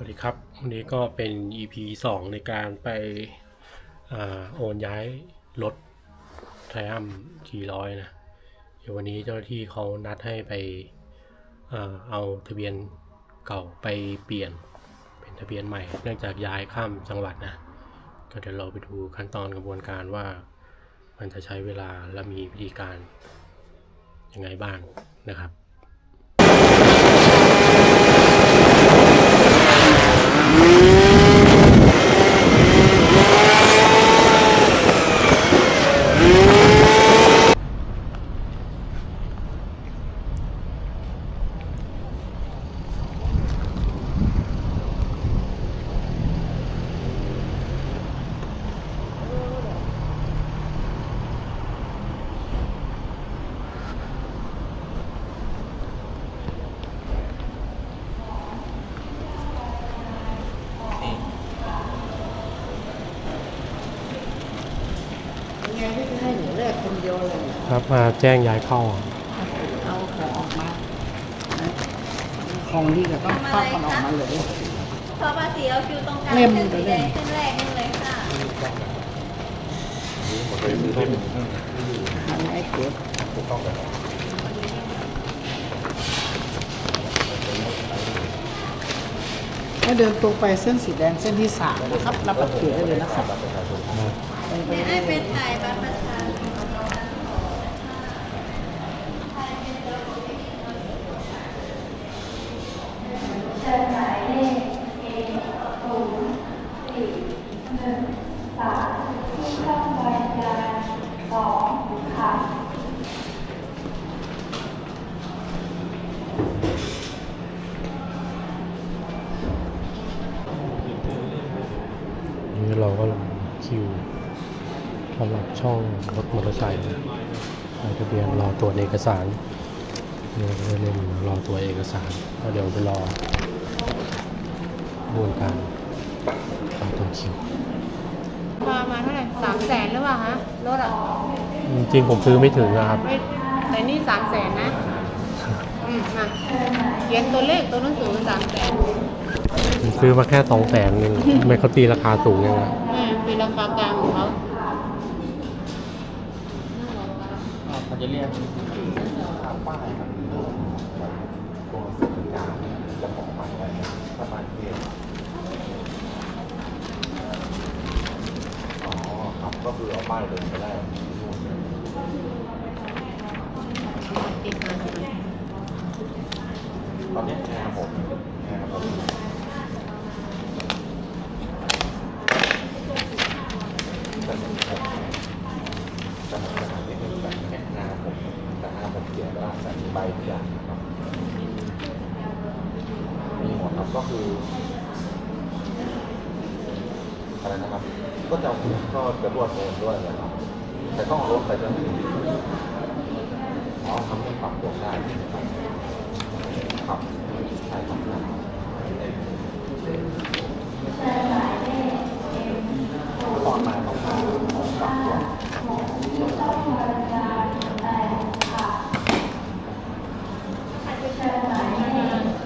วัสดีครับ วันนี้ก็เป็น EP 2 ในการไปอโอนย้ายรถไทอัมทีร้อยนะเดี๋ยววันนี้เจ้าหน้าที่เขานัดให้ไปอเอาทะเบียนเก่าไปเปลี่ยนเป็นทะเบียนใหม่ เนื่องจากย้ายข้ามจังหวัดนะ ก็เดี๋ยวเราไปดูขั้นตอนกระบวนการว่ามันจะใช้เวลาและมีวิธีการยังไงบ้างนะครับ ยังไงที่จะให้หนูแรกคนเดียวเลยเหรอ ครับมาแจ้งย้ายเข้า เอาของออกมานะของดีก็ต้องควักมันออกมาเลยเพราะภาษีเอาคิวตรงกลางเล่มเส้นสีแดงเล่มเส้นแรกนี่เลยค่ะอันนี้เก็บให้เดินตรงไปเส้นสีแดงเส้นที่สามนะครับ รับบัตรคิวได้เลยนะครับไปไปเดี๋ยวเรื่ให้อยเป็นถ่ายบัตรประชาชน นี่เราก็ลงคิวสำหรับช่องรถมอเตอร์ไซค์นะนายทะเบียนรอตรวจเอกสารเดี๋ยวเล่นรอตัวจเอกสารแล้วเดี๋ยวไปรอ บวนการรอตัวคิวประมาณเท่าไหร่สามแสนหรือเปล่าฮะรถอะจริงๆผมซื้อไม่ถึงนะครับ ไม่แต่นี่สามแสนนะอืมมาเขียนตัวเลขตัวหนังสือสามแสนผมซื้อมาแค่สองแสนนึงไม่เขาตีราคาสูงยังไงอืมเป็นราคากลางของเขามันจะเรียกค่าป้ายครับตัวสื่อกลางจะของมันไว้ประมาณเทศอ๋อครับ ก็คือเอาป้ายเดินไปได้ติดมาสิตอนนี้แอร์ผมแอร์ผมจะมีผมจะมีขนาดนี้เป็นแบบแค่นาผมแต่นาผมเสียไปแล้วแต่มีใบทุกอย่างนะครับ มีหมดครับก็คืออะไรนะครับ ก็จะก็จะรวดโอนด้วยนะครับแต่ต้องเอ๋อทำให้ปรับตัวได้ครับครับใช่ครับตอมาต้องมาของปรับตัว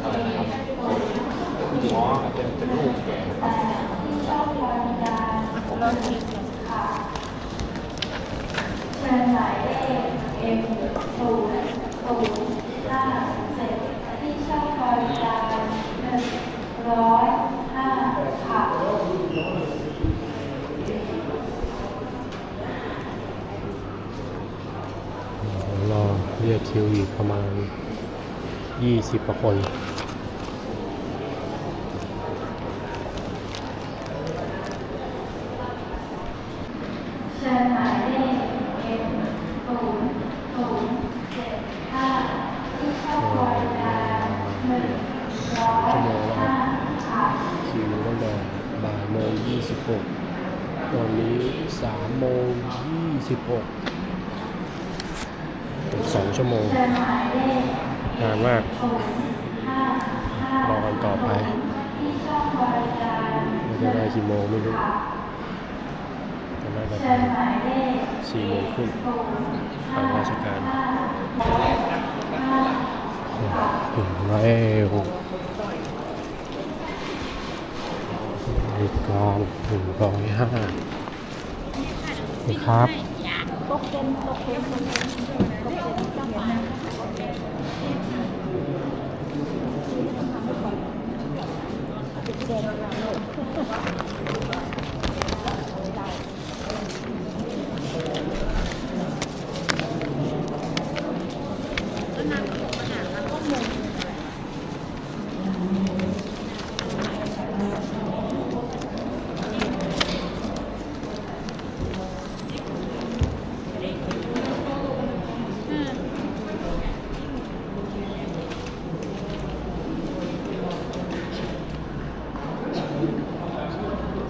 อะไรนะครับ อ๋อเป็นเป็นรูปแกครับรถคิดเดี๋ยวรอเรียกคิวอีกประมาณ 20กว่าคน 26 ตอนนี้3โมง26เป็2ชั่วโมง นานมาก รอกันต่อไปไม่ได้ได้กี่โมงไม่รู้แต่น่าจะสี่โมงครึ่งทางราชการถึงแล้ว ริการหนึ่งร้อยห้านี่ครับ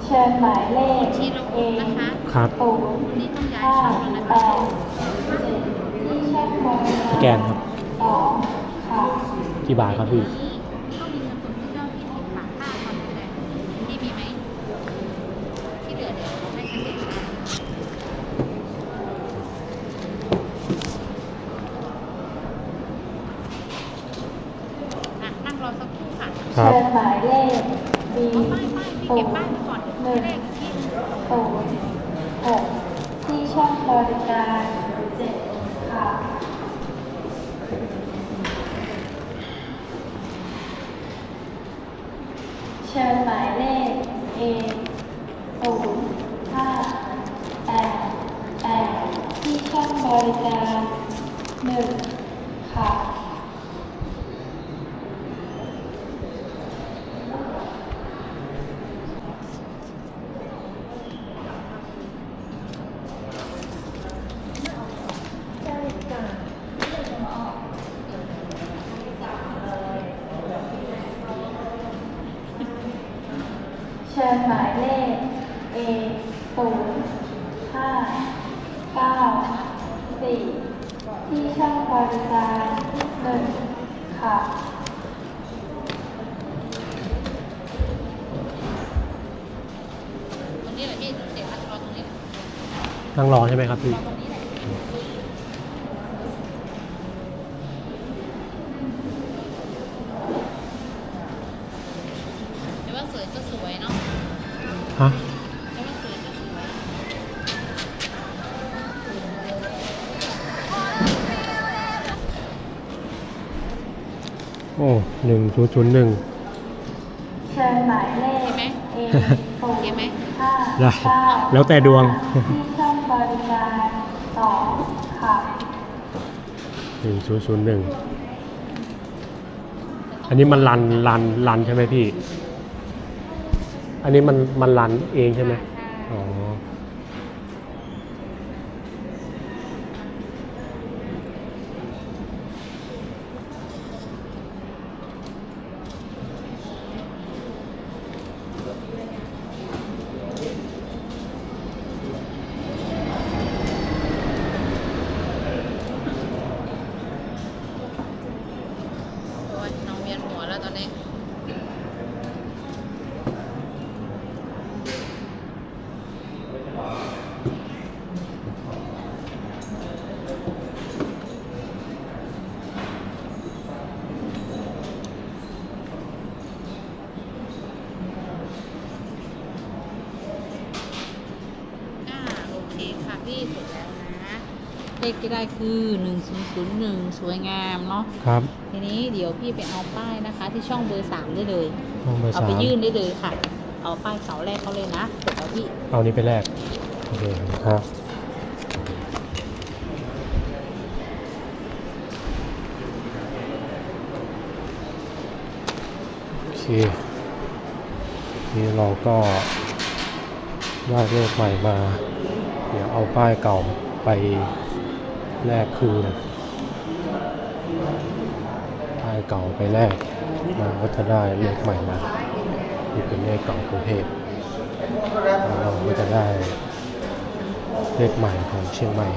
เชิญ หมายเลขที่เราโอนนะคะครับศูนย์นี่ต้องย้ายช่องแล้วนะแปคะดเจ็ดที่แช่คงสแกนครับสองค่ะกี่บาทครับพี่นี่ต้องมีเงินสดที่เจ้าที่สิบบาทค่าคอนก็ได้พี่มีไหมที่เหลือเดี๋ยวเราให้กันเด็กค่ะอะนั่งรอสักครู่ค่ะครับเชิญหมายเลข B เอาป้ายป้ายพี่ศูเก็บนป้าย ย์ ไว้ก่อน หนึ่ง เลขอีกที่หนึ่ง ศูนย์หกที่ช่องบริการเจ็ดค่ะ เชิญ หมายเลข A ศูนย์ห้าแปดแปดที่ช่องบริการหนึ่งค่ะ เชิญหมายเลข A ศูนย์ห้าเก้า สี่ที่ช่องบริการหนึ่งค่ะตรงนี้แหละพี่เดี๋ยวพักรอตรงนี้แหละนั่งรอใช่ไหมครับพี่รอตรงนี้แหละแต่ว่าสวยก็สวยเนาะฮะ หนึ่งศูนย์ศูนย์หนึ่งเชิญหมายเลขเห็นไหม A ศูนเห็นไหมย์ห้าได้เก้าแล้วแต่ดวง ที่ช่องบริการสองค่ะหนึ่งศูนย์ศูนย์หนึ่งอันนี้มันรันรันรันใช่ไหมพี่ อันนี้มันมันรันเองใช่ไหมอ๋อ โอ้ยน้องเวียนหัวแล้วตอนนี้ อ่าโอเคค่ะพี่เสร็จแล้วนะ เลข ที่ได้คือหนึ่งศูนย์ศูนย์หนึ่งสวยงามเนาะครับ ทีนี้เดี๋ยวพี่ไปเอาป้ายนะคะ ที่ช่องเบอร์สามได้เลยห้องเบอร์เอาสาไปมยื่นได้เลยค่ะ เอาป้ายเสาแรกเขาเลยนะเดี๋ยวเอาพี่เอานี้ไปแลกโอเคครับโอเคนี่เราก็ได้เลขใหม่มา เดี๋ยวเอาป้ายเก่าไป แลกคืนป้ายเก่าไปแลกมาก็จะได้เลขใหม่มาที่เป็นเลขเก่ากรุงเทพแล้วเราก็จะได้เลขใหม่ของเชียงใหม่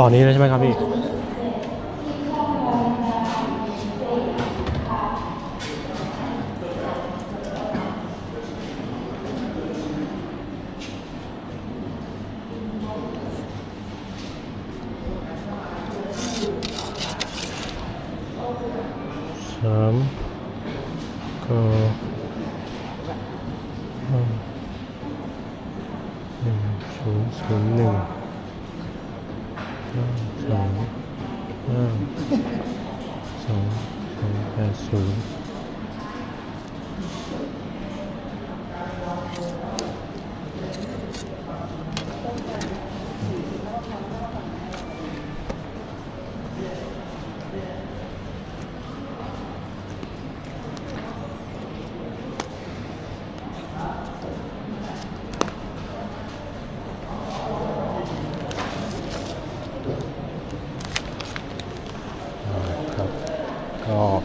ตอนนี้เลยใช่ไหมครับพี่ สองสองแปดศูนย์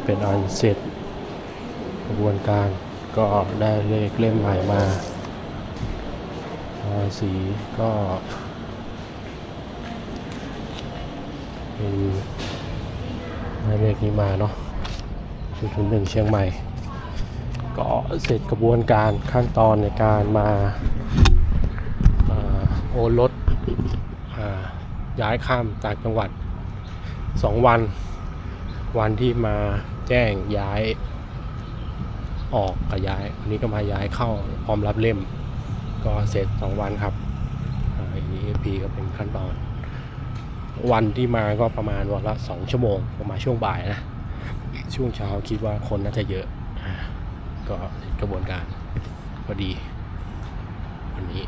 เป็นอันเสร็จกระบวนการก็ได้เลขเล่มใหม่มาอ่าสีก็เป็นได้เลขนี้มาเนาะชุดทุนหนึ่งเชียงใหม่ ก็เสร็จกระบวนการขั้นตอนในการมาอาโอนรถย้ายข้ามต่างจังหวัด 2 วัน วันที่มา แจ้งย้ายออกกับย้ายวันนี้ก็มาย้ายเข้าพร้อมรับเล่ม ก็เสร็จ2วันครับอ่า EAP ก็เป็นขั้นตอน วันที่มาก็ประมาณวันละ2ชั่วโมงประมาณช่วงบ่ายนะ ช่วงเช้าคิดว่าคนน่าจะเยอะก็กระบวนการพอดี วันนี้